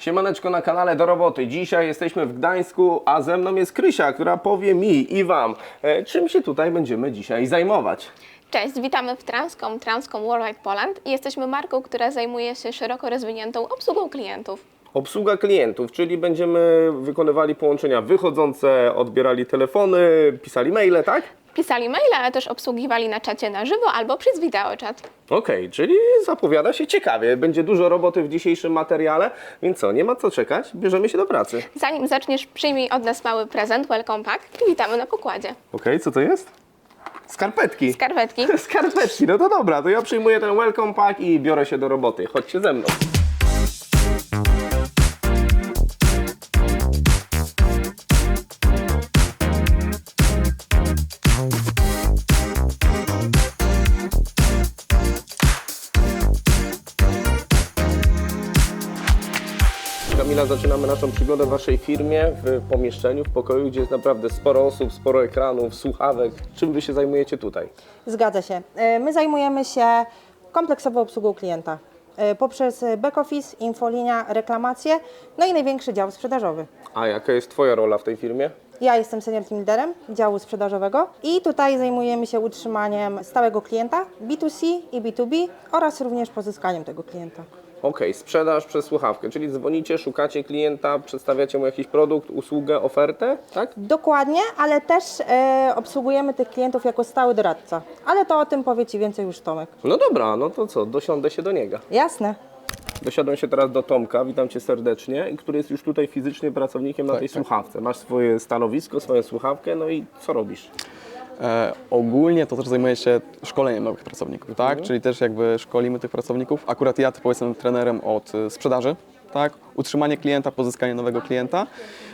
Siemaneczko na kanale Do Roboty. Dzisiaj jesteśmy w Gdańsku, a ze mną jest Krysia, która powie mi i Wam, e, czym się tutaj będziemy dzisiaj zajmować. Cześć, witamy w Transcom, Transcom Worldwide Poland jesteśmy marką, która zajmuje się szeroko rozwiniętą obsługą klientów. Obsługa klientów, czyli będziemy wykonywali połączenia wychodzące, odbierali telefony, pisali maile, tak? Pisali maile, ale też obsługiwali na czacie na żywo albo przez wideoczat. Okej, czyli zapowiada się ciekawie. Będzie dużo roboty w dzisiejszym materiale, więc co, nie ma co czekać, bierzemy się do pracy. Zanim zaczniesz, przyjmij od nas mały prezent, welcome pack i witamy na pokładzie. Okej, co to jest? Skarpetki. Skarpetki. Skarpetki, no to dobra, to ja przyjmuję ten welcome pack i biorę się do roboty. Chodźcie ze mną. Kamila, zaczynamy naszą przygodę w Waszej firmie, w pomieszczeniu, w pokoju, gdzie jest naprawdę sporo osób, sporo ekranów, słuchawek. Czym Wy się zajmujecie tutaj? Zgadza się. E, My zajmujemy się kompleksową obsługą klienta e, poprzez back office, infolinia, reklamacje, no i największy dział sprzedażowy. A jaka jest Twoja rola w tej firmie? Ja jestem senior team liderem działu sprzedażowego i tutaj zajmujemy się utrzymaniem stałego klienta B2C i B2B oraz również pozyskaniem tego klienta. Okej, sprzedaż przez słuchawkę, czyli dzwonicie, szukacie klienta, przedstawiacie mu jakiś produkt, usługę, ofertę, tak? Dokładnie, ale też e, obsługujemy tych klientów jako stały doradca. Ale to o tym powie Ci więcej już Tomek. No dobra, no to co, dosiądę się do niego. Jasne. Dosiadłem się teraz do Tomka, witam Cię serdecznie, który jest już tutaj fizycznie pracownikiem na tej słuchawce. Masz swoje stanowisko, swoją słuchawkę, no i co robisz? E, ogólnie to też zajmuję się szkoleniem nowych pracowników, tak? Czyli też jakby szkolimy tych pracowników. Akurat ja jestem trenerem od e, sprzedaży, tak? Utrzymanie klienta, pozyskanie nowego klienta.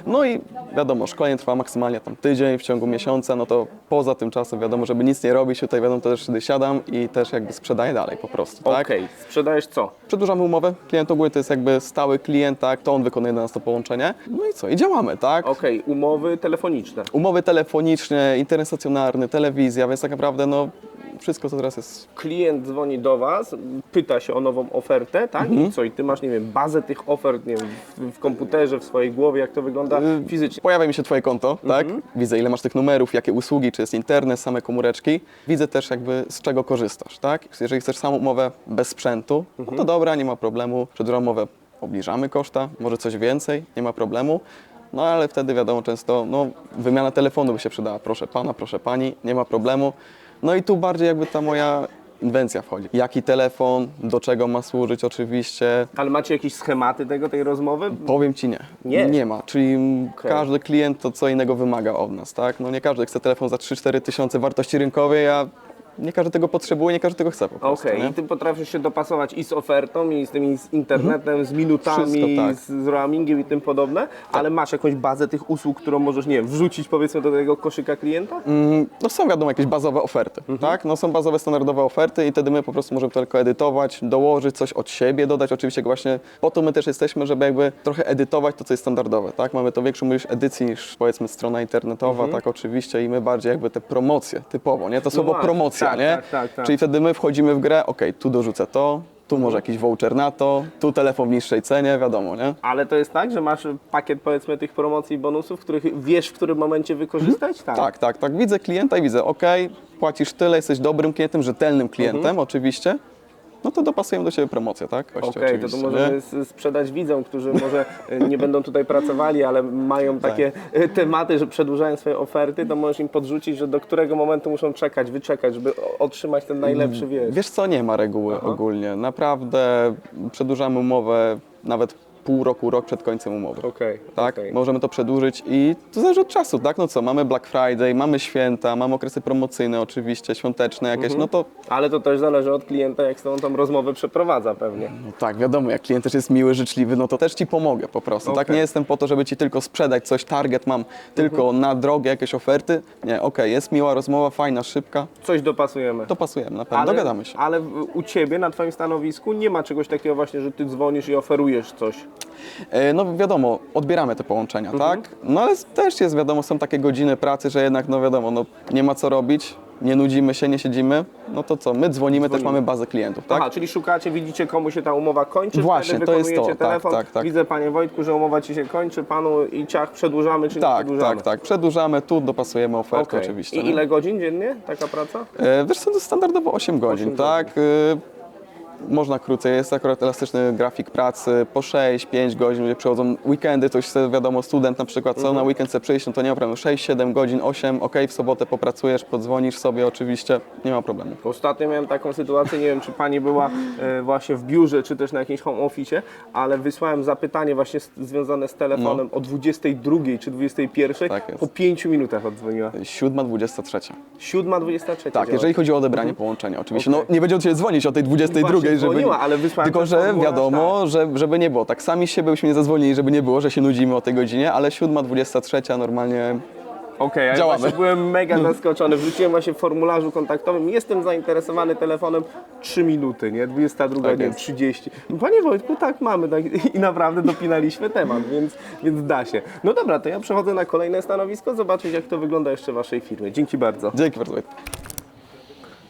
No i wiadomo, szkolenie trwa maksymalnie tam tydzień w ciągu miesiąca, no to poza tym czasem wiadomo, żeby nic nie robić, tutaj wiadomo, to też wtedy siadam i też jakby sprzedaję dalej po prostu, tak? Okej, sprzedajesz co? Przedłużamy umowę, klient ogólnie to jest jakby stały klient, tak? To on wykonuje dla nas to połączenie. No i co? I działamy, tak? Okej, umowy telefoniczne. Umowy telefoniczne, internet stacjonarny, telewizja, więc tak naprawdę no wszystko co teraz jest Klient dzwoni do Was, pyta się o nową ofertę, tak? I co? I Ty masz, nie wiem, bazę tych ofert, nie wiem, w, w komputerze, w swojej głowie, jak to wygląda fizycznie. Pojawia mi się Twoje konto, tak? Widzę, ile masz tych numerów, jakie usługi, czy jest internet, same komóreczki. Widzę też jakby z czego korzystasz, tak? Jeżeli chcesz samą umowę bez sprzętu, no to dobra, nie ma problemu. Przedłużam umowę, obniżamy koszta, może coś więcej, nie ma problemu. No ale wtedy wiadomo często, no wymiana telefonu by się przydała. Proszę Pana, proszę Pani, nie ma problemu. No i tu bardziej jakby ta moja inwencja wchodzi. Jaki telefon, do czego ma służyć oczywiście, Ale macie jakieś schematy tego, tej rozmowy? Powiem Ci nie. Nie? Nie ma. Czyli Okej. każdy klient to co innego wymaga od nas, tak? No nie każdy chce telefon za 3-4 tysiące wartości rynkowej, a nie każdy tego potrzebuje, nie każdy tego chce po prostu. Okej, nie? i ty potrafisz się dopasować i z ofertą, i z tymi z internetem, z minutami, Wszystko, tak. z, z roamingiem i tym podobne, ale masz jakąś bazę tych usług, którą możesz, nie wiem, wrzucić powiedzmy do tego koszyka klienta? Mm, No są wiadomo jakieś bazowe oferty, Mhm. tak? No są bazowe, standardowe oferty i wtedy my po prostu możemy tylko edytować, dołożyć coś od siebie, dodać oczywiście właśnie po to my też jesteśmy, żeby jakby trochę edytować to, co jest standardowe, tak? Mamy to większą ilość edycji niż powiedzmy strona internetowa, Mhm. tak oczywiście i my bardziej jakby te promocje typowo, nie? To słowo właśnie, promocja, tak, nie? tak, tak, tak. Czyli wtedy my wchodzimy w grę, okej, tu dorzucę to, tu może jakiś voucher na to, tu telefon w niższej cenie, wiadomo, nie? Ale to jest tak, że masz pakiet powiedzmy tych promocji i bonusów, których wiesz w którym momencie wykorzystać? Tak, tak, tak. Widzę klienta i widzę, ok, płacisz tyle, jesteś dobrym klientem, rzetelnym klientem, Mhm. oczywiście. No to dopasujemy do siebie promocję, tak? Okej, Oczywiście, to oczywiście, możemy nie? s- sprzedać widzom, którzy może y, nie będą tutaj pracowali, ale mają Tak. takie y, tematy, że przedłużają swoje oferty, to możesz im podrzucić, że do którego momentu muszą czekać, wyczekać, żeby o- otrzymać ten najlepszy wiesz. Wiesz co, nie ma reguły ogólnie. Naprawdę przedłużamy umowę nawet pół roku, rok przed końcem umowy. Okej, Tak, okej. możemy to przedłużyć i to zależy od czasu, tak? No co, mamy Black Friday, mamy święta, mamy okresy promocyjne oczywiście, świąteczne jakieś, Mhm. no to Ale to też zależy od klienta, jak z tą, tą rozmowę przeprowadza pewnie. No tak, wiadomo, jak klient też jest miły, życzliwy, no to też ci pomogę po prostu. Tak, Okej. nie jestem po to, żeby ci tylko sprzedać coś, target mam tylko na drogie jakieś oferty. Nie, okej, jest miła rozmowa, fajna, szybka, Coś dopasujemy. to pasujemy na pewno, dogadamy się. Ale w- u Ciebie na Twoim stanowisku nie ma czegoś takiego właśnie, że Ty dzwonisz i oferujesz coś. E, No wiadomo, odbieramy te połączenia, tak? No ale też jest wiadomo, są takie godziny pracy, że jednak, no wiadomo, no nie ma co robić. nie nudzimy się, nie siedzimy, no to co, my dzwonimy, też mamy bazę klientów, tak? Aha, czyli szukacie, widzicie komu się ta umowa kończy, Właśnie, wtedy to jest wykonujecie to, tak, telefon, tak, tak. widzę Panie Wojtku, że umowa Ci się kończy, Panu i ciach przedłużamy czy nie Tak, przedłużamy? tak, tak. Przedłużamy, tu dopasujemy ofertę Okej. oczywiście. I nie? ile godzin dziennie taka praca? E, Wiesz co, to standardowo 8 godzin, Osiem tak? E, Można krócej, jest akurat elastyczny grafik pracy, po 6-5 godzin, ludzie przychodzą weekendy, to już sobie wiadomo, student na przykład, co na weekend chce przyjść, no to nie ma problemu, 6-7 godzin, 8, ok, w sobotę popracujesz, podzwonisz sobie oczywiście, nie ma problemu. Ostatnio miałem taką sytuację, nie wiem czy Pani była e, właśnie w biurze, czy też na jakimś home office, ale wysłałem zapytanie właśnie z, związane z telefonem o 22 czy 21, No. Tak jest. po 5 minutach oddzwoniła. 7.23. 7.23. Tak, jeżeli chodzi o odebranie połączenia, oczywiście. No nie będzie od Ciebie dzwonić o tej 22, Właśnie żeby... ale wysłałem Tylko, że formularz, wiadomo, że, żeby nie było. Tak sami siebie byśmy nie zadzwonili, żeby nie było, że się nudzimy o tej godzinie, ale 7.23 normalnie Okej, okay, ja byłem mega zaskoczony. Wrzuciłem właśnie w formularzu kontaktowym. Jestem zainteresowany telefonem 3 minuty, nie? 22 Tak nie, jest. 30. Panie Wojtku, tak mamy. Tak, I naprawdę dopinaliśmy temat, więc, więc da się. No dobra, to ja przechodzę na kolejne stanowisko, zobaczyć jak to wygląda jeszcze w Waszej firmie. Dzięki bardzo. Dzięki bardzo.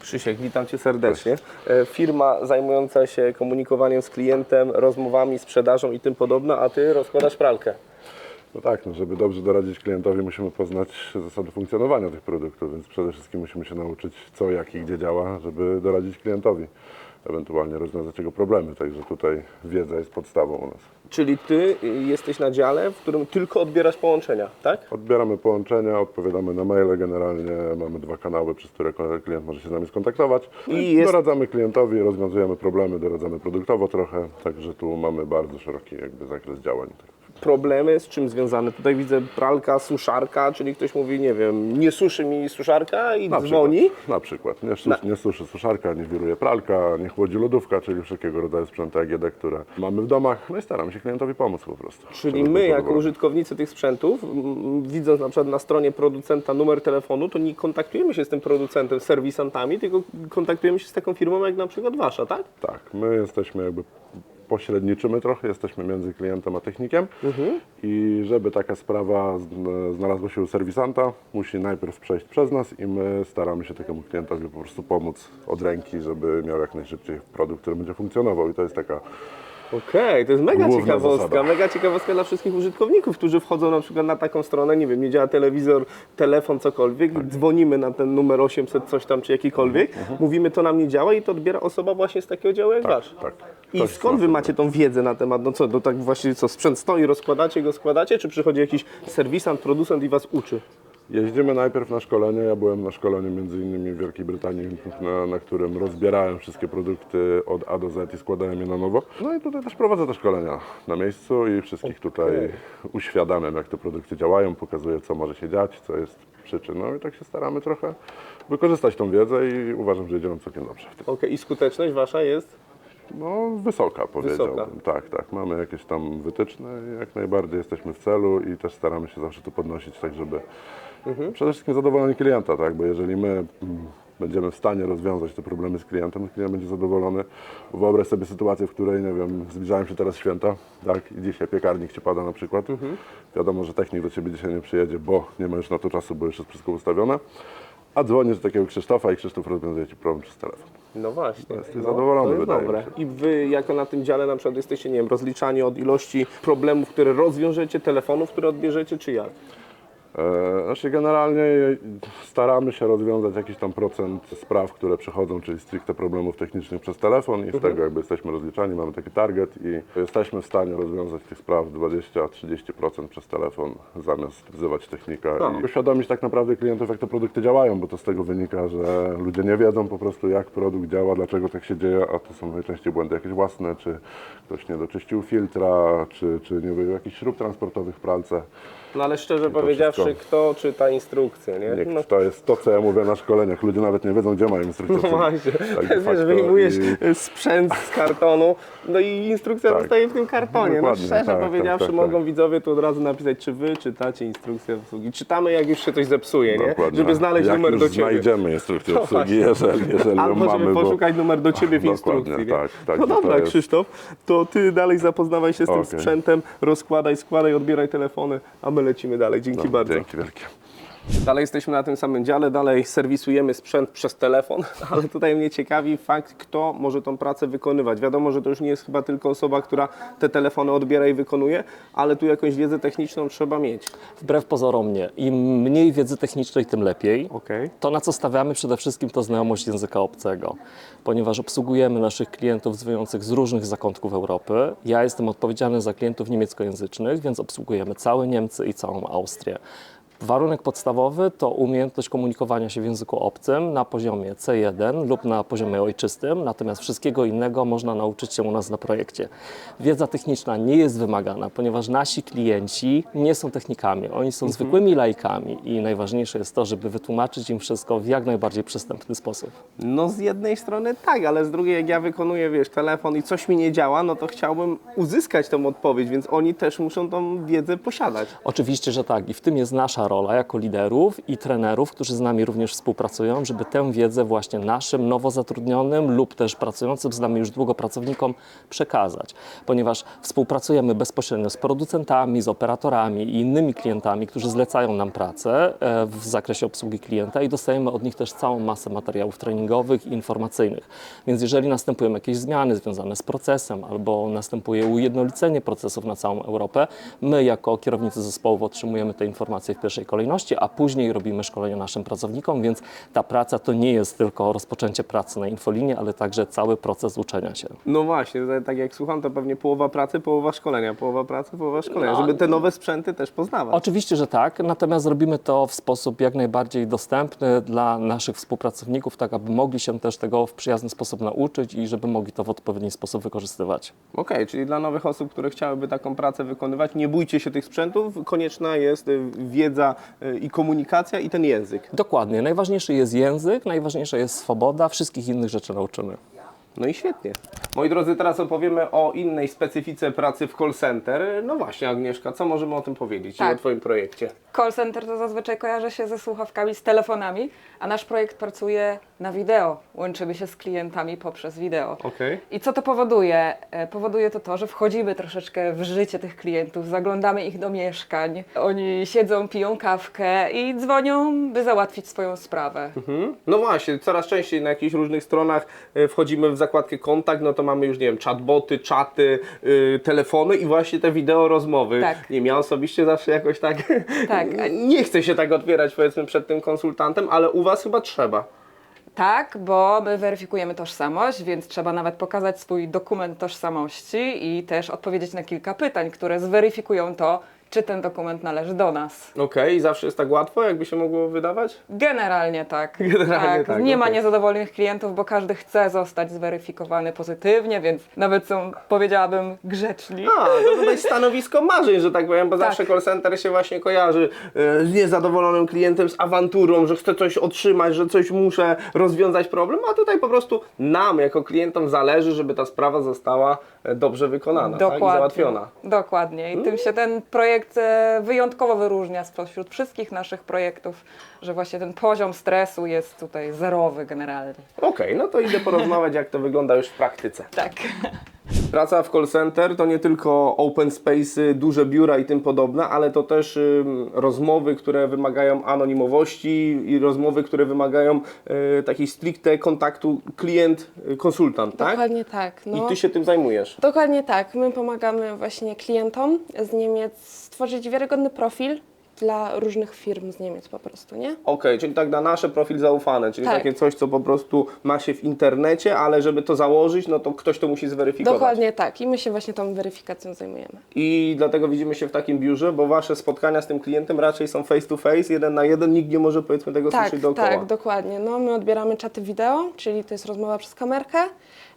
Krzysiek, witam Cię serdecznie. E, Firma zajmująca się komunikowaniem z klientem, rozmowami, sprzedażą i tym podobne, a Ty rozkładasz pralkę. No tak, no żeby dobrze doradzić klientowi, musimy poznać zasady funkcjonowania tych produktów, więc przede wszystkim musimy się nauczyć, co, jak i gdzie działa, żeby doradzić klientowi, ewentualnie rozwiązać jego problemy. Także tutaj wiedza jest podstawą u nas. Czyli Ty y, jesteś na dziale, w którym tylko odbierasz połączenia, tak? Odbieramy połączenia, odpowiadamy na maile generalnie, mamy dwa kanały, przez które klient może się z nami skontaktować. I jest- Doradzamy klientowi, rozwiązujemy problemy, doradzamy produktowo trochę, także tu mamy bardzo szeroki jakby zakres działań. Problemy z czym związane? Tutaj widzę pralka, suszarka, czyli ktoś mówi, nie wiem, nie suszy mi suszarka i Na dzwoni. Przykład, na przykład. Nie, sus, nie suszy suszarka, nie wiruje pralka, nie chłodzi lodówka, czyli wszelkiego rodzaju sprzęty AGD, które mamy w domach. No i staramy się klientowi pomóc po prostu. Czyli my, jako użytkownicy tych sprzętów, widząc na przykład na stronie producenta numer telefonu, to nie kontaktujemy się z tym producentem, serwisantami, tylko kontaktujemy się z taką firmą jak na przykład Wasza, tak? Tak, my jesteśmy jakby pośredniczymy trochę, jesteśmy między klientem a technikiem. I żeby taka sprawa zn- znalazła się u serwisanta, musi najpierw przejść przez nas i my staramy się takiemu klientowi po prostu pomóc od ręki, żeby miał jak najszybciej produkt, który będzie funkcjonował. I to jest taka Okej, to jest mega Główna ciekawostka, zasada. mega ciekawostka dla wszystkich użytkowników, którzy wchodzą na przykład na taką stronę, nie wiem, nie działa telewizor, telefon, cokolwiek, Tak. dzwonimy na ten numer 800 coś tam, czy jakikolwiek, mówimy to nam nie działa i to odbiera osoba właśnie z takiego działu jak wasz. tak. I Ktoś skąd wy macie tą wiedzę na temat, no co, to tak właśnie co, sprzęt stoi, rozkładacie go, składacie, czy przychodzi jakiś serwisant, producent i was uczy? Jeździmy najpierw na szkolenie. Ja byłem na szkoleniu między innymi w Wielkiej Brytanii, na, na którym rozbierałem wszystkie produkty od A do Z i składałem je na nowo. No i tutaj też prowadzę te szkolenia na miejscu i wszystkich tutaj uświadamiam, jak te produkty działają, pokazuję, co może się dziać, co jest przyczyną i tak się staramy trochę wykorzystać tą wiedzę i uważam, że idzie nam całkiem dobrze. Okej, i skuteczność wasza jest? No, wysoka powiedziałbym. Wysoka. Tak, tak. Mamy jakieś tam wytyczne i jak najbardziej jesteśmy w celu i też staramy się zawsze to podnosić, tak żeby przede wszystkim zadowolenie klienta, tak, bo jeżeli my mm, będziemy w stanie rozwiązać te problemy z klientem, to klient będzie zadowolony. Wyobraź sobie sytuację, w której, nie wiem, zbliżają się teraz święta, tak, i dzisiaj piekarnik Ci pada na przykład. Wiadomo, że technik do Ciebie dzisiaj nie przyjedzie, bo nie ma już na to czasu, bo już jest wszystko ustawione. A dzwonisz do takiego Krzysztofa i Krzysztof rozwiązuje Ci problem przez telefon. No właśnie. Jesteś no, zadowolony, to jest wydaje mi dobre. się. I wy jako na tym dziale na przykład jesteście, nie wiem, rozliczani od ilości problemów, które rozwiążecie, telefonów, które odbierzecie, czy jak? E, Znaczy generalnie staramy się rozwiązać jakiś tam procent spraw, które przychodzą, czyli stricte problemów technicznych przez telefon i z tego jakby jesteśmy rozliczani, mamy taki target i jesteśmy w stanie rozwiązać tych spraw 20-30% przez telefon zamiast wzywać technika No. i uświadomić tak naprawdę klientów, jak te produkty działają, bo to z tego wynika, że ludzie nie wiedzą po prostu jak produkt działa, dlaczego tak się dzieje, a to są najczęściej błędy jakieś własne, czy ktoś nie doczyścił filtra, czy, czy nie wyjął jakichś śrub transportowych w pralce. No ale szczerze powiedziawszy, wszystko. kto czyta instrukcję, nie? Nie, No, To jest to, co ja mówię na szkoleniach. Ludzie nawet nie wiedzą, gdzie mają instrukcję. no właśnie, Tak, wiesz, wyjmujesz i- sprzęt z kartonu, no i instrukcja Tak. zostaje w tym kartonie. No Dokładnie, szczerze tak, powiedziawszy, tak, tak, mogą tak. widzowie tu od razu napisać, czy wy czytacie instrukcję obsługi. Czytamy, jak już się coś zepsuje, nie? Dokładnie. Żeby znaleźć Jak numer do ciebie. znajdziemy instrukcję No obsługi, jeżeli, jeżeli Albo mamy, żeby bo... poszukać numer do ciebie w instrukcji. tak, tak, no dobra, jest- Krzysztof, to ty dalej zapoznawaj się z tym Okej. sprzętem, rozkładaj, składaj, odbieraj telefony, a my lecimy dalej. Dzięki No, bardzo. Dzięki wielkie. Dalej jesteśmy na tym samym dziale, dalej serwisujemy sprzęt przez telefon, ale tutaj mnie ciekawi fakt, kto może tą pracę wykonywać. Wiadomo, że to już nie jest chyba tylko osoba, która te telefony odbiera i wykonuje, ale tu jakąś wiedzę techniczną trzeba mieć. Wbrew pozorom nie. Im mniej wiedzy technicznej, tym lepiej. Okej. To, na co stawiamy przede wszystkim, to znajomość języka obcego, ponieważ obsługujemy naszych klientów dzwoniących z różnych zakątków Europy. Ja jestem odpowiedzialny za klientów niemieckojęzycznych, więc obsługujemy całe Niemcy i całą Austrię. Warunek podstawowy to umiejętność komunikowania się w języku obcym na poziomie C1 lub na poziomie ojczystym, natomiast wszystkiego innego można nauczyć się u nas na projekcie. Wiedza techniczna nie jest wymagana, ponieważ nasi klienci nie są technikami, oni są zwykłymi laikami i najważniejsze jest to, żeby wytłumaczyć im wszystko w jak najbardziej przystępny sposób. No z jednej strony tak, ale z drugiej jak ja wykonuję, wiesz, telefon i coś mi nie działa, no to chciałbym uzyskać tą odpowiedź, więc oni też muszą tą wiedzę posiadać. Oczywiście, że tak i w tym jest nasza rola jako liderów i trenerów, którzy z nami również współpracują, żeby tę wiedzę właśnie naszym nowo zatrudnionym lub też pracującym z nami już długo pracownikom przekazać, ponieważ współpracujemy bezpośrednio z producentami, z operatorami i innymi klientami, którzy zlecają nam pracę e, w zakresie obsługi klienta i dostajemy od nich też całą masę materiałów treningowych i informacyjnych. Więc jeżeli następują jakieś zmiany związane z procesem albo następuje ujednolicenie procesów na całą Europę, my jako kierownicy zespołów otrzymujemy te informacje w pierwszej kolejności, a później robimy szkolenia naszym pracownikom, więc ta praca to nie jest tylko rozpoczęcie pracy na infolinie, ale także cały proces uczenia się. No właśnie, tak jak słucham, to pewnie połowa pracy, połowa szkolenia, połowa pracy, połowa szkolenia, No. żeby te nowe sprzęty też poznawać. Oczywiście, że tak, natomiast robimy to w sposób jak najbardziej dostępny dla naszych współpracowników, tak aby mogli się też tego w przyjazny sposób nauczyć i żeby mogli to w odpowiedni sposób wykorzystywać. Okej, czyli dla nowych osób, które chciałyby taką pracę wykonywać, nie bójcie się tych sprzętów, konieczna jest wiedza y, i komunikacja i ten język. Dokładnie, najważniejszy jest język, najważniejsza jest swoboda, wszystkich innych rzeczy nauczymy. No i świetnie. Moi drodzy, teraz opowiemy o innej specyfice pracy w call center. No właśnie, Agnieszka, co możemy o tym powiedzieć i Tak. o Twoim projekcie? Call center to zazwyczaj kojarzy się ze słuchawkami, z telefonami, a nasz projekt pracuje na wideo. Łączymy się z klientami poprzez wideo. Okej. I co to powoduje? E, Powoduje to to, że wchodzimy troszeczkę w życie tych klientów, zaglądamy ich do mieszkań. Oni siedzą, piją kawkę i dzwonią, by załatwić swoją sprawę. Mhm. No właśnie, coraz częściej na jakichś różnych stronach y, wchodzimy w zakładkę kontakt, no to mamy już, nie wiem, chatboty, czaty, y, telefony i właśnie te wideo rozmowy. Tak. Nie, ja osobiście zawsze jakoś tak, Tak. nie chcę się tak otwierać powiedzmy przed tym konsultantem, ale u Was chyba trzeba. Tak, bo my weryfikujemy tożsamość, więc trzeba nawet pokazać swój dokument tożsamości i też odpowiedzieć na kilka pytań, które zweryfikują to, czy ten dokument należy do nas. Okej, i zawsze jest tak łatwo, jakby się mogło wydawać? Generalnie tak. Generalnie tak, Nie ma okej. niezadowolonych klientów, bo każdy chce zostać zweryfikowany pozytywnie, więc nawet są, powiedziałabym, grzeczni. A, to tutaj stanowisko marzeń, że tak powiem, bo Tak. zawsze call center się właśnie kojarzy e, z niezadowolonym klientem, z awanturą, że chcę coś otrzymać, że coś muszę rozwiązać problem, a tutaj po prostu nam jako klientom zależy, żeby ta sprawa została e, dobrze wykonana tak? i załatwiona. Dokładnie. I tym się ten projekt e, wyjątkowo wyróżnia spośród wszystkich naszych projektów, że właśnie ten poziom stresu jest tutaj zerowy generalnie. Okej, no to idę porozmawiać, jak to wygląda już w praktyce. Tak. Praca w call center to nie tylko open space, duże biura i tym podobne, ale to też ym, rozmowy, które wymagają anonimowości i rozmowy, które wymagają y, takiej stricte kontaktu klient-konsultant, tak? Dokładnie tak. I No. Ty się tym zajmujesz. Dokładnie tak. My pomagamy właśnie klientom z Niemiec stworzyć wiarygodny profil dla różnych firm z Niemiec po prostu, nie? Okej, czyli tak na nasze profil zaufany, czyli Tak. takie coś, co po prostu ma się w internecie, ale żeby to założyć, no to ktoś to musi zweryfikować. Dokładnie tak. I my się właśnie tą weryfikacją zajmujemy. I dlatego widzimy się w takim biurze, bo Wasze spotkania z tym klientem raczej są face to face, jeden na jeden, nikt nie może powiedzmy tego Tak, słyszeć dookoła. tak, dokładnie. No, my odbieramy czaty wideo, czyli to jest rozmowa przez kamerkę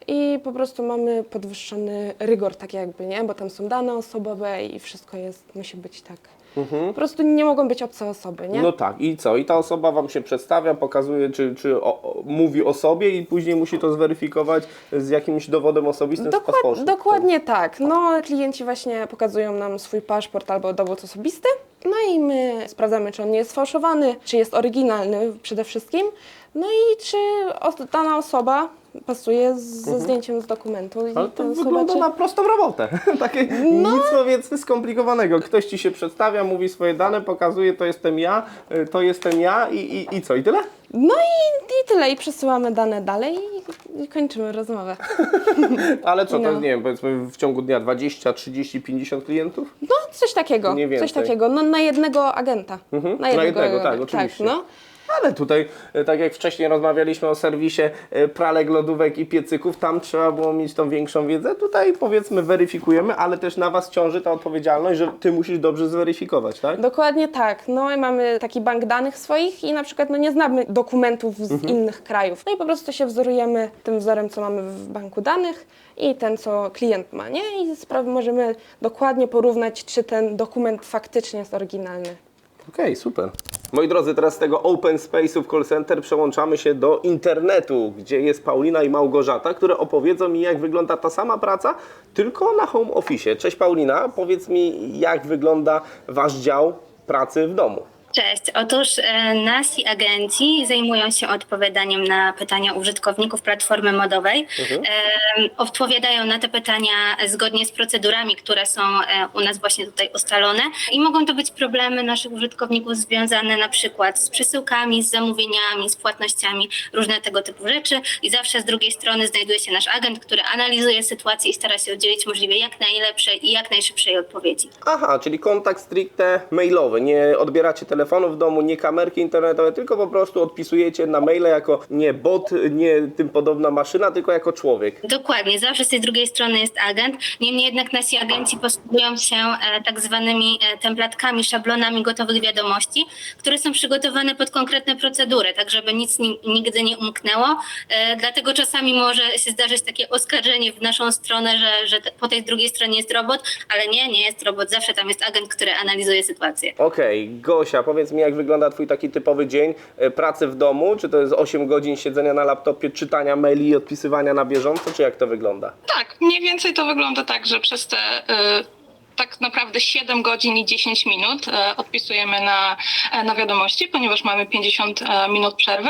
i po prostu mamy podwyższony rygor, tak jakby, nie? Bo tam są dane osobowe i wszystko jest, musi być tak. Po prostu nie mogą być obce osoby, nie? No tak, i co? I ta osoba Wam się przedstawia, pokazuje, czy, czy o, o, mówi o sobie i później musi to zweryfikować z jakimś dowodem osobistym Dokład, paszportem. dokładnie tak. No, klienci właśnie pokazują nam swój paszport albo dowód osobisty. No i my sprawdzamy, czy on nie jest sfałszowany, czy jest oryginalny przede wszystkim. No i czy os- dana osoba pasuje z, ze zdjęciem z dokumentu. I Mhm. Ale to osoba, wygląda czy- na prostą robotę. Takie nic powiedzmy skomplikowanego. Ktoś ci się przedstawia, mówi swoje dane, pokazuje, to jestem ja, y, to jestem ja i, i, i co? I tyle? No i, i tyle, i przesyłamy dane dalej i, i kończymy rozmowę. Ale co, to No. nie wiem, powiedzmy w ciągu dnia 20, 30, 50 klientów? No, coś takiego. Mniej Coś więcej. takiego. No na jednego agenta. Mhm, na jednego, tak, oczywiście. no. Ale tutaj, e, tak jak wcześniej rozmawialiśmy o serwisie e, pralek, lodówek i piecyków, tam trzeba było mieć tą większą wiedzę. Tutaj powiedzmy weryfikujemy, ale też na Was ciąży ta odpowiedzialność, że Ty musisz dobrze zweryfikować, tak? Dokładnie tak. No i mamy taki bank danych swoich i na przykład no, nie znamy dokumentów z Mhm. innych krajów. No i po prostu się wzorujemy tym wzorem, co mamy w banku danych i ten, co klient ma, nie? I spraw możemy dokładnie porównać, czy ten dokument faktycznie jest oryginalny. Okej, super. Moi drodzy, teraz z tego open space'u w call center przełączamy się do internetu, gdzie jest Paulina i Małgorzata, które opowiedzą mi, jak wygląda ta sama praca, tylko na home office. Cześć Paulina, powiedz mi, jak wygląda Wasz dział pracy w domu. Cześć. Otóż e, nasi agenci zajmują się odpowiadaniem na pytania użytkowników platformy modowej. E, odpowiadają na te pytania zgodnie z procedurami, które są e, u nas właśnie tutaj ustalone. I mogą to być problemy naszych użytkowników związane na przykład z przesyłkami, z zamówieniami, z płatnościami, różne tego typu rzeczy. I zawsze z drugiej strony znajduje się nasz agent, który analizuje sytuację i stara się udzielić możliwie jak najlepszej i jak najszybszej odpowiedzi. Aha, czyli kontakt stricte mailowy. Nie odbieracie telefonu w domu, nie kamerki internetowe, tylko po prostu odpisujecie na maile jako nie bot, nie tym podobna maszyna, tylko jako człowiek. Dokładnie, zawsze z tej drugiej strony jest agent. Niemniej jednak nasi agenci posługują się e, tak zwanymi e, templatkami, szablonami gotowych wiadomości, które są przygotowane pod konkretne procedury, tak żeby nic ni- nigdy nie umknęło. E, dlatego czasami może się zdarzyć takie oskarżenie w naszą stronę, że, że po tej drugiej stronie jest robot, ale nie, nie jest robot. Zawsze tam jest agent, który analizuje sytuację. Okej, Gosia, powiedz mi, jak wygląda Twój taki typowy dzień e, pracy w domu? Czy to jest 8 godzin siedzenia na laptopie, czytania maili i odpisywania na bieżąco, czy jak to wygląda? Tak, mniej więcej to wygląda tak, że przez te y, tak naprawdę 7 godzin i 10 minut e, odpisujemy na, e, na wiadomości, ponieważ mamy 50 e, minut przerwy.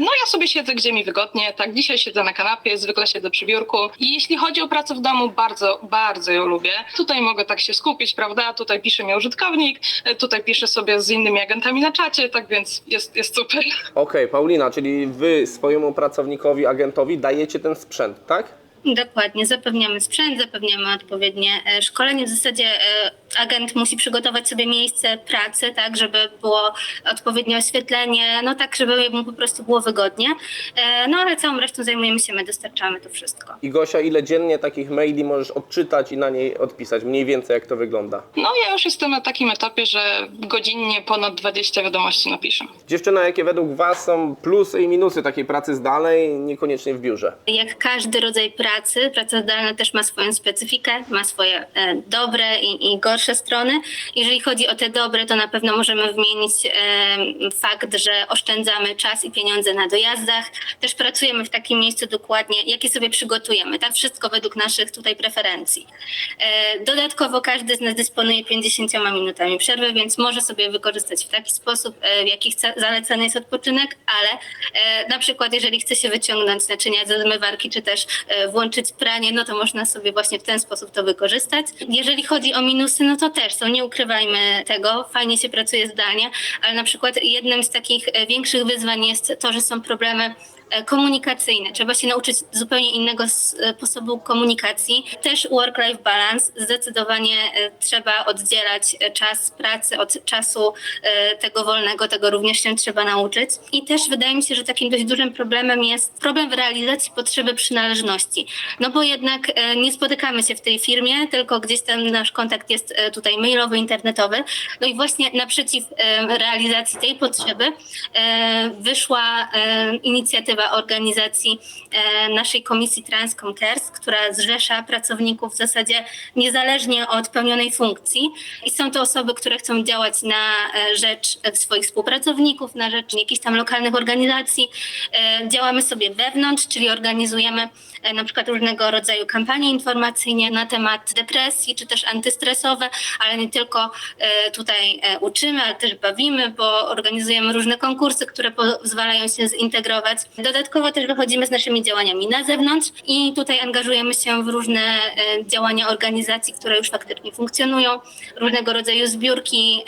No ja sobie siedzę gdzie mi wygodnie, tak dzisiaj siedzę na kanapie, zwykle siedzę przy biurku i jeśli chodzi o pracę w domu, bardzo, bardzo ją lubię. Tutaj mogę tak się skupić, prawda? Tutaj pisze mi użytkownik, tutaj piszę sobie z innymi agentami na czacie, tak więc jest, jest super. Okej, Paulina, czyli Wy swojemu pracownikowi, agentowi dajecie ten sprzęt, tak? Dokładnie, zapewniamy sprzęt, zapewniamy odpowiednie e, szkolenie. W zasadzie e, agent musi przygotować sobie miejsce pracy, tak, żeby było odpowiednie oświetlenie, no tak, żeby mu po prostu było wygodnie. E, No ale całą resztą zajmujemy się my, dostarczamy to wszystko. I Gosia, ile dziennie takich maili możesz odczytać i na niej odpisać? Mniej więcej jak to wygląda? No ja już jestem na takim etapie, że godzinnie ponad 20 wiadomości napiszę. Dziewczyna, jakie według Was są plusy i minusy takiej pracy zdalnej, niekoniecznie w biurze? Jak każdy rodzaj pracy, praca zdalna też ma swoją specyfikę, ma swoje e, dobre i, i gorsze strony. Jeżeli chodzi o te dobre, to na pewno możemy wymienić e, fakt, że oszczędzamy czas i pieniądze na dojazdach. Też pracujemy w takim miejscu dokładnie, jakie sobie przygotujemy. Tak wszystko według naszych tutaj preferencji. E, dodatkowo każdy z nas dysponuje 50 minutami przerwy, więc może sobie wykorzystać w taki sposób, w jaki zalecany jest odpoczynek, ale na przykład jeżeli chce się wyciągnąć naczynia ze zmywarki, czy też e, włączyć pranie, no to można sobie właśnie w ten sposób to wykorzystać. Jeżeli chodzi o minusy, no to też są, nie ukrywajmy tego, fajnie się pracuje zdalnie, ale na przykład jednym z takich e, większych wyzwań jest to, że są problemy komunikacyjne. Trzeba się nauczyć zupełnie innego e, sposobu komunikacji. Też work-life balance. Zdecydowanie e, trzeba oddzielać e, czas pracy od czasu e, tego wolnego, tego również się trzeba nauczyć. I też wydaje mi się, że takim dość dużym problemem jest problem w realizacji potrzeby przynależności. No bo jednak e, nie spotykamy się w tej firmie, tylko gdzieś tam nasz kontakt jest e, tutaj mailowy, internetowy. No i właśnie naprzeciw e, realizacji tej potrzeby e, wyszła e, organizacji e, naszej komisji Transcom Cares, która zrzesza pracowników w zasadzie niezależnie od pełnionej funkcji i są to osoby, które chcą działać na e, rzecz swoich współpracowników, na rzecz jakichś tam lokalnych organizacji. E, Działamy sobie wewnątrz, czyli organizujemy na przykład różnego rodzaju kampanie informacyjne na temat depresji, czy też antystresowe, ale nie tylko e, tutaj e, uczymy, ale też bawimy, bo organizujemy różne konkursy, które pozwalają się zintegrować. Dodatkowo też wychodzimy z naszymi działaniami na zewnątrz i tutaj angażujemy się w różne e, działania organizacji, które już faktycznie funkcjonują, różnego rodzaju zbiórki,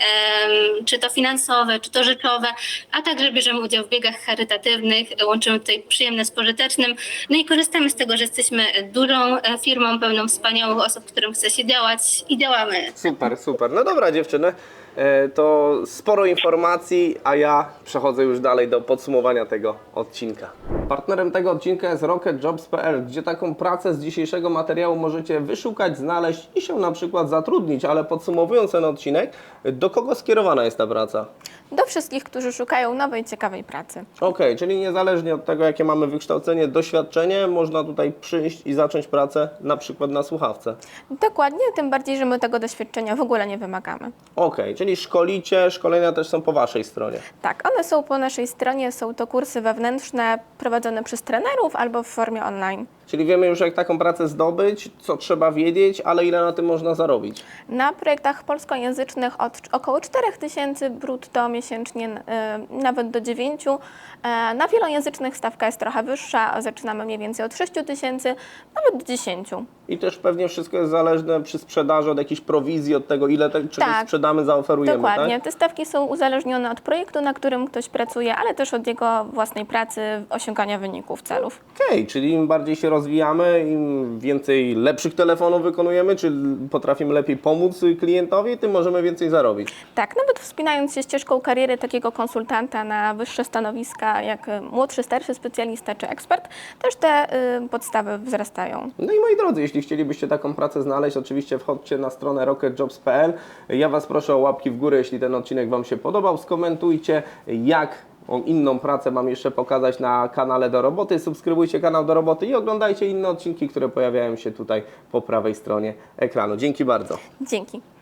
czy to finansowe, czy to rzeczowe, a także bierzemy udział w biegach charytatywnych, łączymy tutaj przyjemne z pożytecznym, no i korzystamy z tego, że jesteśmy dużą e, firmą, pełną wspaniałych osób, którym chce się działać i działamy. Super, super. No dobra dziewczyny, e, to sporo informacji, a ja przechodzę już dalej do podsumowania tego odcinka. Partnerem tego odcinka jest rocketjobs.pl, gdzie taką pracę z dzisiejszego materiału możecie wyszukać, znaleźć i się na przykład zatrudnić, ale podsumowując ten odcinek, do kogo skierowana jest ta praca? Do wszystkich, którzy szukają nowej, ciekawej pracy. Okej, czyli niezależnie od tego, jakie mamy wykształcenie, doświadczenie, można tutaj przyjść i zacząć pracę na przykład na słuchawce. Dokładnie, tym bardziej, że my tego doświadczenia w ogóle nie wymagamy. Okej, czyli szkolicie, szkolenia też są po Waszej stronie. Tak, one są po naszej stronie, są to kursy wewnętrzne prowadzone przez trenerów albo w formie online. Czyli wiemy już, jak taką pracę zdobyć, co trzeba wiedzieć, ale ile na tym można zarobić. Na projektach polskojęzycznych od około 4000 brutto miesięcznie, y, nawet do 9. E, Na wielojęzycznych stawka jest trochę wyższa, zaczynamy mniej więcej od 6000, nawet do 10. I też pewnie wszystko jest zależne przy sprzedaży od jakiejś prowizji, od tego, ile czegoś Tak. sprzedamy, zaoferujemy. Dokładnie. Tak? Te stawki są uzależnione od projektu, na którym ktoś pracuje, ale też od jego własnej pracy, osiągania wyników, celów. Okej, czyli im bardziej się rozwijamy, im więcej lepszych telefonów wykonujemy, czy potrafimy lepiej pomóc klientowi, tym możemy więcej zarobić. Tak, nawet wspinając się ścieżką kariery takiego konsultanta na wyższe stanowiska, jak y, młodszy, starszy specjalista czy ekspert, też te y, podstawy wzrastają. No i moi drodzy, jeśli chcielibyście taką pracę znaleźć, oczywiście wchodźcie na stronę rocketjobs.pl. Ja Was proszę o łapki w górę, jeśli ten odcinek Wam się podobał. Skomentujcie, jak inną pracę mam jeszcze pokazać na kanale Do Roboty. Subskrybujcie kanał Do Roboty i oglądajcie inne odcinki, które pojawiają się tutaj po prawej stronie ekranu. Dzięki bardzo. Dzięki.